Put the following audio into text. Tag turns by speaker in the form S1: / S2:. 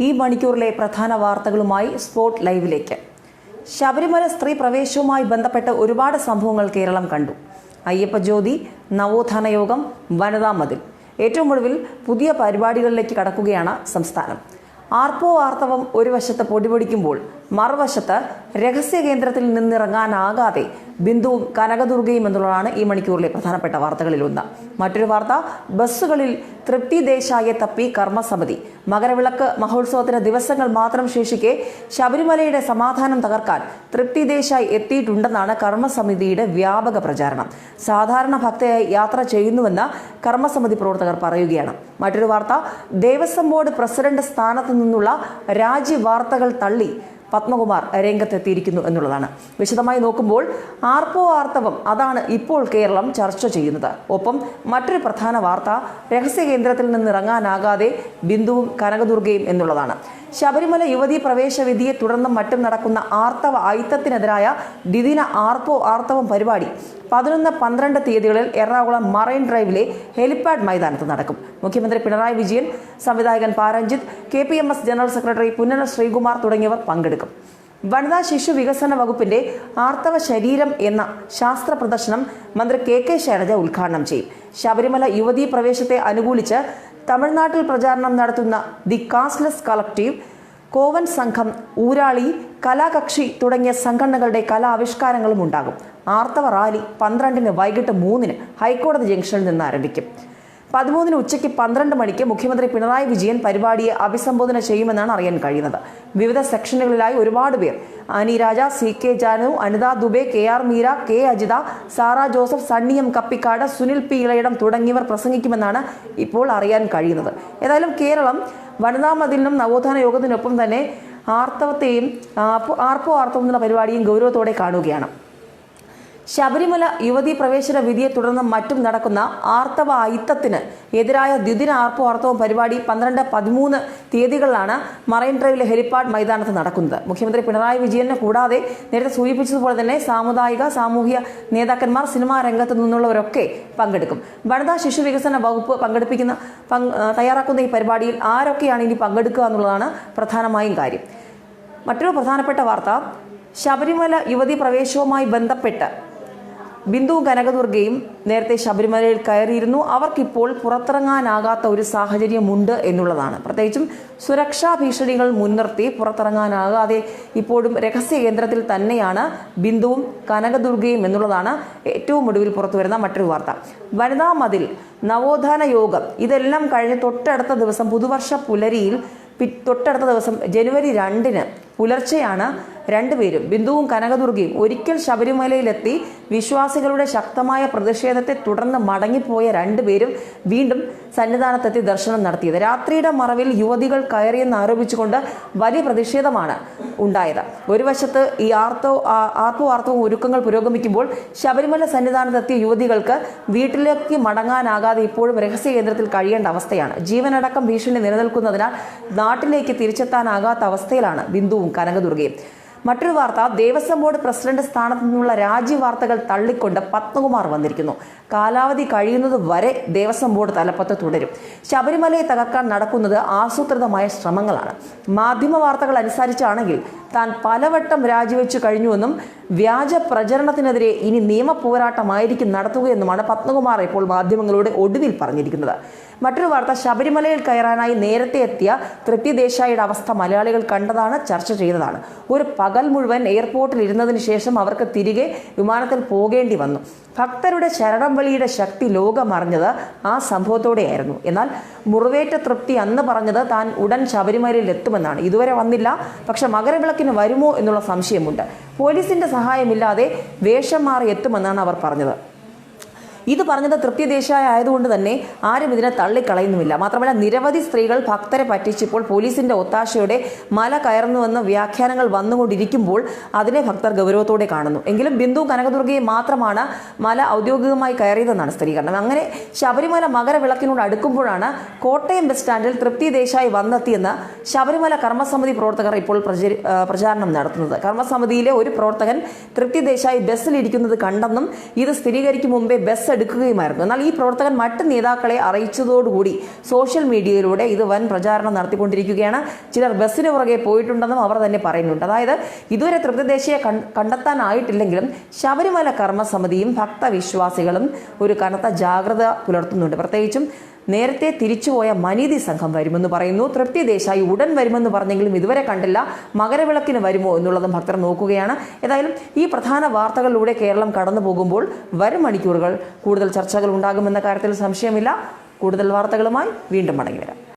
S1: ഈ മണിക്കൂറിലെ പ്രധാന വാർത്തകളുമായി സ്പോട്ട് ലൈവിലേക്ക്. ശബരിമല സ്ത്രീ പ്രവേശവുമായി ബന്ധപ്പെട്ട് ഒരുപാട് സംഭവങ്ങൾ കേരളം കണ്ടു. അയ്യപ്പ ജ്യോതി നവോത്ഥാന യോഗം വനിതാ മതിൽ. ഏറ്റവും ഒടുവിൽ പുതിയ പരിപാടികളിലേക്ക് കടക്കുകയാണ് സംസ്ഥാനം. ആർപ്പോ ആർത്തവം ഒരു വശത്ത് പൊടിപൊടിക്കുമ്പോൾ മറുവശത്ത് രഹസ്യ കേന്ദ്രത്തിൽ നിന്നിറങ്ങാനാകാതെ ബിന്ദുവും കനകദുർഗയും എന്നുള്ളതാണ് ഈ മണിക്കൂറിലെ പ്രധാനപ്പെട്ട വാർത്തകളിൽ ഒന്ന് മറ്റൊരു വാർത്ത ബസ്സുകളിൽ തൃപ്തി ദേശായെ തപ്പി കർമ്മസമിതി. മകരവിളക്ക് മഹോത്സവത്തിന് ദിവസങ്ങൾ മാത്രം ശേഷിക്കെ ശബരിമലയുടെ സമാധാനം തകർക്കാൻ തൃപ്തി ദേശായി എത്തിയിട്ടുണ്ടെന്നാണ് കർമ്മസമിതിയുടെ വ്യാപക പ്രചാരണം. സാധാരണ ഭക്തയായി യാത്ര ചെയ്യുന്നുവെന്ന് കർമ്മസമിതി പ്രവർത്തകർ പറയുകയാണ്. മറ്റൊരു വാർത്ത ദേവസ്വം ബോർഡ് പ്രസിഡന്റ് സ്ഥാനത്ത് നിന്നുള്ള രാജ്യവാർത്തകൾ തള്ളി പത്മകുമാർ രംഗത്തെത്തിയിരിക്കുന്നു എന്നുള്ളതാണ്. വിശദമായി നോക്കുമ്പോൾ ആർപ്പോ ആർത്തവം അതാണ് ഇപ്പോൾ കേരളം ചർച്ച ചെയ്യുന്നത്. ഒപ്പം മറ്റൊരു പ്രധാന വാർത്ത രഹസ്യ കേന്ദ്രത്തിൽ നിന്നിറങ്ങാനാകാതെ ബിന്ദുവും കനകദുർഗയും എന്നുള്ളതാണ്. ശബരിമല യുവതീ പ്രവേശ വിധിയെ തുടർന്നും മറ്റും നടക്കുന്ന ആർത്തവ ഐത്തത്തിനെതിരായ ദ്വിദിന ആർപ്പോ ആർത്തവം പരിപാടി പതിനൊന്ന് പന്ത്രണ്ട് തീയതികളിൽ എറണാകുളം മറൈൻ ഡ്രൈവിലെ ഹെലിപ്പാഡ് മൈതാനത്ത് നടക്കും. മുഖ്യമന്ത്രി പിണറായി വിജയൻ സംവിധായകൻ Pa Ranjith K P M S general secretary Punnala Sreekumar തുടങ്ങിയവർ പങ്കെടുക്കും. വനിതാ ശിശു വികസന വകുപ്പിന്റെ ആർത്തവ ശരീരം എന്ന ശാസ്ത്ര പ്രദർശനം മന്ത്രി കെ കെ ശൈലജ ഉദ്ഘാടനം ചെയ്യും. ശബരിമല യുവതീ പ്രവേശത്തെ അനുകൂലിച്ച് തമിഴ്നാട്ടിൽ പ്രചാരണം നടത്തുന്ന ദി കാസ്ലെസ് കളക്റ്റീവ് കോവൻ സംഘം ഊരാളി കലാകക്ഷി തുടങ്ങിയ സംഘടനകളുടെ കലാവിഷ്കാരങ്ങളും ഉണ്ടാകും. ആർത്തവ റാലി പന്ത്രണ്ടിന് വൈകിട്ട് മൂന്നിന് ഹൈക്കോടതി ജംഗ്ഷനിൽ നിന്ന് ആരംഭിക്കും. പതിമൂന്നിന് ഉച്ചയ്ക്ക് പന്ത്രണ്ട് മണിക്ക് മുഖ്യമന്ത്രി പിണറായി വിജയൻ പരിപാടിയെ അഭിസംബോധന ചെയ്യുമെന്നാണ് അറിയാൻ കഴിയുന്നത്. വിവിധ സെക്ഷനുകളിലായി ഒരുപാട് പേർ. Ani Raja C K Janu Anitha Dubey K R Meera K Ajitha Sara Joseph Sunny M Kappikad Sunil P Elayidom തുടങ്ങിയവർ പ്രസംഗിക്കുമെന്നാണ് ഇപ്പോൾ അറിയാൻ കഴിയുന്നത്. ഏതായാലും കേരളം വനിതാ മതിലിനും നവോത്ഥാന യോഗത്തിനൊപ്പം തന്നെ ആർത്തവത്തെയും ആർപ്പോ ആർത്തവം എന്നുള്ള പരിപാടിയും ഗൗരവത്തോടെ കാണുകയാണ്. ശബരിമല യുവതീ പ്രവേശന വിധിയെ തുടർന്ന് മറ്റും നടക്കുന്ന ആർത്തവ ഐത്തത്തിന് എതിരായ ദ്വിദിന ആർപ്പോ ആർത്തവം പരിപാടി പന്ത്രണ്ട് പതിമൂന്ന് തീയതികളിലാണ് മറൈൻ ഡ്രൈവിലെ ഹെലിപ്പാഡ് മൈതാനത്ത് നടക്കുന്നത്. മുഖ്യമന്ത്രി പിണറായി വിജയനെ കൂടാതെ നേരത്തെ സൂചിപ്പിച്ചതുപോലെ തന്നെ സാമുദായിക സാമൂഹ്യ നേതാക്കന്മാർ സിനിമാ രംഗത്ത് നിന്നുള്ളവരൊക്കെ പങ്കെടുക്കും. വനിതാ ശിശു വികസന വകുപ്പ് പങ്കെടുപ്പിക്കുന്ന തയ്യാറാക്കുന്ന ഈ പരിപാടിയിൽ ആരൊക്കെയാണ് ഇനി പങ്കെടുക്കുക എന്നുള്ളതാണ് പ്രധാനമായും കാര്യം. മറ്റൊരു പ്രധാനപ്പെട്ട വാർത്ത ശബരിമല യുവതി പ്രവേശവുമായി ബന്ധപ്പെട്ട് ബിന്ദു കനകദുർഗയും നേരത്തെ ശബരിമലയിൽ കയറിയിരുന്നു. അവർക്കിപ്പോൾ പുറത്തിറങ്ങാനാകാത്ത ഒരു സാഹചര്യമുണ്ട് എന്നുള്ളതാണ്. പ്രത്യേകിച്ചും സുരക്ഷാ ഭീഷണികൾ മുൻനിർത്തി പുറത്തിറങ്ങാനാകാതെ ഇപ്പോഴും രഹസ്യ കേന്ദ്രത്തിൽ തന്നെയാണ് ബിന്ദുവും കനകദുർഗയും എന്നുള്ളതാണ് ഏറ്റവും ഒടുവിൽ പുറത്തു വരുന്ന മറ്റൊരു വാർത്ത. വനിതാ മതിൽ നവോത്ഥാന യോഗം ഇതെല്ലാം കഴിഞ്ഞ് തൊട്ടടുത്ത ദിവസം പുതുവർഷ പുലരിയിൽ തൊട്ടടുത്ത ദിവസം ജനുവരി രണ്ടിന് പുലർച്ചെയാണ് രണ്ടുപേരും. ബിന്ദുവും കനകദുർഗയും ഒരിക്കൽ ശബരിമലയിലെത്തി വിശ്വാസികളുടെ ശക്തമായ പ്രതിഷേധത്തെ തുടർന്ന് മടങ്ങിപ്പോയ രണ്ടുപേരും വീണ്ടും സന്നിധാനത്തെത്തി ദർശനം നടത്തിയത്. രാത്രിയുടെ മറവിൽ യുവതികൾ കയറിയെന്ന് ആരോപിച്ചുകൊണ്ട് വലിയ പ്രതിഷേധമാണ് ഉണ്ടായത്. ഒരു വശത്ത് ഈ ആർത്തോ ആർപ്പോ ആർത്തവും ഒരുക്കങ്ങൾ പുരോഗമിക്കുമ്പോൾ ശബരിമല സന്നിധാനത്തെത്തിയ യുവതികൾക്ക് വീട്ടിലേക്ക് മടങ്ങാനാകാതെ ഇപ്പോഴും രഹസ്യ കേന്ദ്രത്തിൽ കഴിയേണ്ട അവസ്ഥയാണ്. ജീവനടക്കം ഭീഷണി നിലനിൽക്കുന്നതിനാൽ നാട്ടിലേക്ക് തിരിച്ചെത്താനാകാത്ത അവസ്ഥയിലാണ് ബിന്ദുവും കനകദുർഗയും. മറ്റൊരു വാർത്ത ദേവസ്വം ബോർഡ് പ്രസിഡന്റ് സ്ഥാനത്ത് നിന്നുള്ള രാജി വാർത്തകൾ തള്ളിക്കൊണ്ട് പത്മകുമാർ വന്നിരിക്കുന്നു. കാലാവധി കഴിയുന്നത് വരെ ദേവസ്വം ബോർഡ് തലപ്പത്ത് തുടരും. ശബരിമലയെ തകർക്കാൻ നടക്കുന്നത് ആസൂത്രിതമായ ശ്രമങ്ങളാണ്. മാധ്യമ വാർത്തകൾ അനുസരിച്ചാണെങ്കിൽ താൻ പലവട്ടം രാജിവെച്ചു കഴിഞ്ഞുവെന്നും വ്യാജ പ്രചരണത്തിനെതിരെ ഇനി നിയമ പോരാട്ടമായിരിക്കും നടത്തുകയെന്നുമാണ് പത്മകുമാർ ഇപ്പോൾ മാധ്യമങ്ങളോട് ഒടുവിൽ പറഞ്ഞിരിക്കുന്നത്. മറ്റൊരു വാർത്ത ശബരിമലയിൽ കയറാനായി നേരത്തെ എത്തിയ തൃപ്തി ദേശായിയുടെ അവസ്ഥ മലയാളികൾ കണ്ടതാണ് ചർച്ച ചെയ്തതാണ്. ഒരു പകൽ മുഴുവൻ എയർപോർട്ടിൽ ഇരുന്നതിന് ശേഷം അവർക്ക് തിരികെ വിമാനത്തിൽ പോകേണ്ടി വന്നു. ഭക്തരുടെ ശരണം വലിയുടെ ശക്തി ലോകമറിഞ്ഞത് ആ സംഭവത്തോടെയായിരുന്നു. എന്നാൽ മുറിവേറ്റ തൃപ്തി അന്ന് പറഞ്ഞത് താൻ ഉടൻ ശബരിമലയിൽ എത്തുമെന്നാണ്. ഇതുവരെ വന്നില്ല. പക്ഷെ മകരവിളക്കിന് വരുമോ എന്നുള്ള സംശയമുണ്ട്. പോലീസിന്റെ സഹായമില്ലാതെ വേഷം മാറി എത്തുമെന്നാണ് അവർ പറഞ്ഞത്. ഇത് പറഞ്ഞത് തൃപ്തി ദേശായ ആയതുകൊണ്ട് തന്നെ ആരും ഇതിനെ തള്ളിക്കളയുന്നുമില്ല. മാത്രമല്ല നിരവധി സ്ത്രീകൾ ഭക്തരെ പറ്റിച്ചിപ്പോൾ പോലീസിന്റെ ഒത്താശയുടെ മല കയറുന്നുവെന്ന് വ്യാഖ്യാനങ്ങൾ വന്നുകൊണ്ടിരിക്കുമ്പോൾ അതിനെ ഭക്തർ ഗൗരവത്തോടെ കാണുന്നു. എങ്കിലും ബിന്ദു കനകദുർഗയെ മാത്രമാണ് മല ഔദ്യോഗികമായി കയറിയതെന്നാണ് സ്ഥിരീകരണം. അങ്ങനെ ശബരിമല മകരവിളക്കിനോട് അടുക്കുമ്പോഴാണ് കോട്ടയം ബസ് സ്റ്റാൻഡിൽ തൃപ്തി ദേശായി വന്നെത്തിയെന്ന് ശബരിമല കർമ്മസമിതി പ്രവർത്തകർ ഇപ്പോൾ പ്രചാരണം നടത്തുന്നത്. കർമ്മസമിതിയിലെ ഒരു പ്രവർത്തകൻ തൃപ്തി ദേശായി ബസ്സിലിരിക്കുന്നത് കണ്ടെന്നും ഇത് സ്ഥിരീകരിക്കും മുമ്പേ ബസ് എടുക്കുകയുമായിരുന്നു. എന്നാൽ ഈ പ്രവർത്തകൻ മറ്റ് നേതാക്കളെ അറിയിച്ചതോടുകൂടി സോഷ്യൽ മീഡിയയിലൂടെ ഇത് വൻ പ്രചാരണം നടത്തിക്കൊണ്ടിരിക്കുകയാണ്. ചിലർ ബസ്സിന് പുറകെ പോയിട്ടുണ്ടെന്നും അവർ തന്നെ പറയുന്നുണ്ട്. അതായത് ഇതുവരെ തൃപ്തിദേശിയെ കണ്ടെത്താനായിട്ടില്ലെങ്കിലും ശബരിമല കർമ്മസമിതിയും ഭക്തവിശ്വാസികളും ഒരു കനത്ത ജാഗ്രത പുലർത്തുന്നുണ്ട്. പ്രത്യേകിച്ചും നേരത്തെ തിരിച്ചുപോയ മനീതി സംഘം വരുമെന്ന് പറയുന്നു. തൃപ്തി ദേശായി ഉടൻ വരുമെന്ന് പറഞ്ഞെങ്കിലും ഇതുവരെ കണ്ടില്ല. മകരവിളക്കിന് വരുമോ എന്നുള്ളതും ഭക്തർ നോക്കുകയാണ്. ഏതായാലും ഈ പ്രധാന വാർത്തകളിലൂടെ കേരളം കടന്നു പോകുമ്പോൾ വരും മണിക്കൂറുകൾ കൂടുതൽ ചർച്ചകൾ ഉണ്ടാകുമെന്ന കാര്യത്തിൽ സംശയമില്ല. കൂടുതൽ വാർത്തകളുമായി വീണ്ടും മടങ്ങി വരാം.